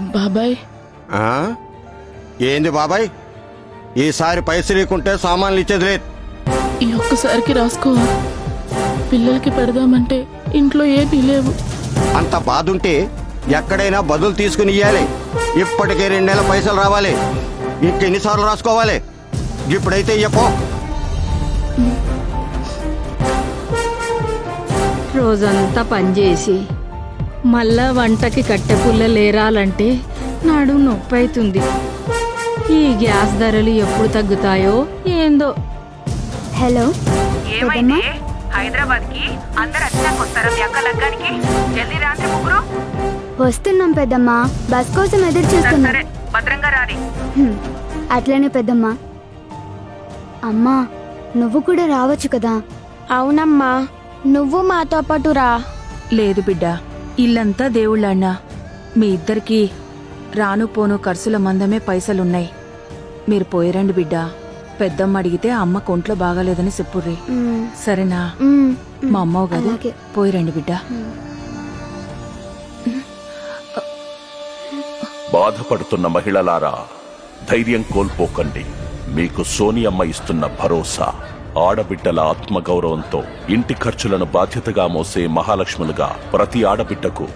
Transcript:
బాబాయ్? ఆ? ఏంది బాబాయ్? ఈసారి పైసలు ఇకుంటే సామాన్లు ఇచ్చేది లేదు. ఈ ఒక్కసారికి రాసుకో. పిల్లలకి పెడదామంటే ఇంట్లో ఏమీ లేవు. అంత బాధ ఉంటే ఎక్కడైనా బదులు తీసుకుని ఇయ్యాలి. ఇప్పటికే రెండు నెలల పైసలు రావాలి. ఇంకెన్నిసార్లు రాసుకోవాలి? ఇప్పుడైతే ఇయ్యపో. రోజంతా పనిచేసి మళ్ళా వంటకి కట్టె పుల్ల లేరాలంటే నాడు నొప్పి అవుతుంది ఈ గ్యాస్ ధరలు ఎప్పుడు తగ్గుతాయో ఏందో. హలో. ఏమైంది? హైదరాబాద్కి అందరు వచ్చినాక వస్తారా మీ అక్క లగ్గానికి జల్దీ రాత్రి ముగ్గురు. వస్తున్నాం పెద్దమ్మ. బస్ కోసం ఎదురు చూస్తున్నాం. సరే భద్రంగా రాని. హ్మ్, అట్లనే పెద్దమ్మ. అమ్మా నువ్వు కూడా రావచ్చు కదా? అవునమ్మా నువ్వు మాతో పాటు రా. లేదు బిడ్డ ఇల్లంతా దేవుళ్ళన్నా. మీ ఇద్దరికి రాను పోను ఖర్చుల మందమే పైసలున్నాయి. మీరు పోయిరండి బిడ్డ. పెద్దమ్మ అడిగితే అమ్మ కొంట్లో బాగాలేదని చెప్పుర్రి. సరేనా? మ్, మ్, మా అమ్మవు కదా. పోయిరండి బిడ్డ. బాధపడుతున్న మహిళలారా ధైర్యం కోల్పోకండి. మీకు సోనియమ్మ ఇస్తున్న భరోసా. ఆడబిడ్డల ఆత్మగౌరవంతో ఇంటి ఖర్చులను బాధ్యతగా మోసే మహాలక్ష్ములుగా ప్రతి ఆడబిడ్డకు